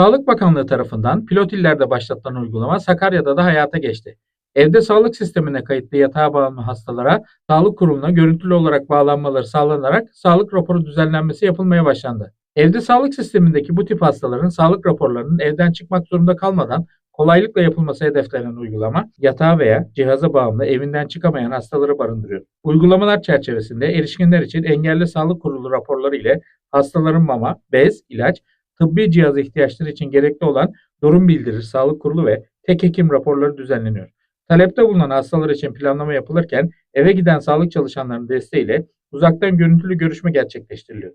Sağlık Bakanlığı tarafından pilot illerde başlatılan uygulama Sakarya'da da hayata geçti. Evde sağlık sistemine kayıtlı yatağa bağımlı hastalara sağlık kuruluna görüntülü olarak bağlanmaları sağlanarak sağlık raporu düzenlenmesi yapılmaya başlandı. Evde sağlık sistemindeki bu tip hastaların sağlık raporlarının evden çıkmak zorunda kalmadan kolaylıkla yapılması hedeflenen uygulama, yatağa veya cihaza bağımlı evinden çıkamayan hastaları barındırıyor. Uygulamalar çerçevesinde erişkinler için engelli sağlık kurulu raporları ile hastaların mama, bez, ilaç, tıbbi cihaz ihtiyaçları için gerekli olan durum bildirir sağlık kurulu ve tek hekim raporları düzenleniyor. Talepte bulunan hastalar için planlama yapılırken eve giden sağlık çalışanlarının desteğiyle uzaktan görüntülü görüşme gerçekleştiriliyor.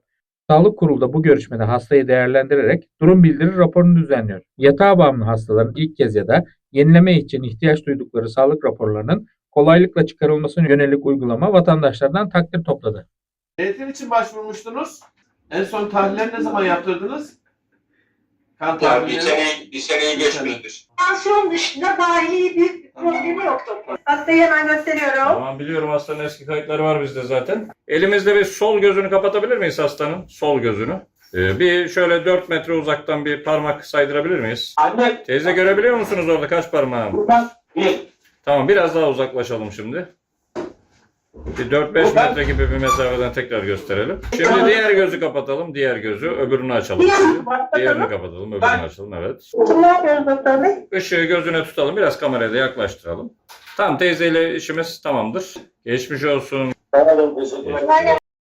Sağlık kurulu da bu görüşmede hastayı değerlendirerek durum bildirir raporunu düzenliyor. Yatağa bağımlı hastaların ilk kez ya da yenileme için ihtiyaç duydukları sağlık raporlarının kolaylıkla çıkarılmasına yönelik uygulama vatandaşlardan takdir topladı. Eğitim için başvurmuştunuz. En son tahlilleri ne zaman yaptırdınız? Kan Ya bir tahlilleri. sene, bir seneyi geçmiştir. Tansiyon dışında dahili bir problemi yoktu. Hastayı hemen gösteriyorum. Tamam biliyorum hastanın eski kayıtları var bizde zaten. Elimizde bir sol gözünü kapatabilir miyiz hastanın? Sol gözünü. Ee, bir şöyle 4 metre uzaktan bir parmak saydırabilir miyiz? Anne, Teyze görebiliyor musunuz orada kaç parmağım? buradan bir, Tamam biraz daha uzaklaşalım şimdi. Bir 4-5 Buradan- metre gibi bir mesafeden tekrar gösterelim. Şimdi diğer gözü kapatalım. Diğer gözü öbürünü açalım. Diğerini kapatalım. Öbürünü açalım. Evet. Ne yapıyoruz doktor bey? Işığı gözüne tutalım. Biraz kameraya da yaklaştıralım. Tamam teyzeyle işimiz tamamdır. Geçmiş olsun. bana da teşekkür ederim. Yani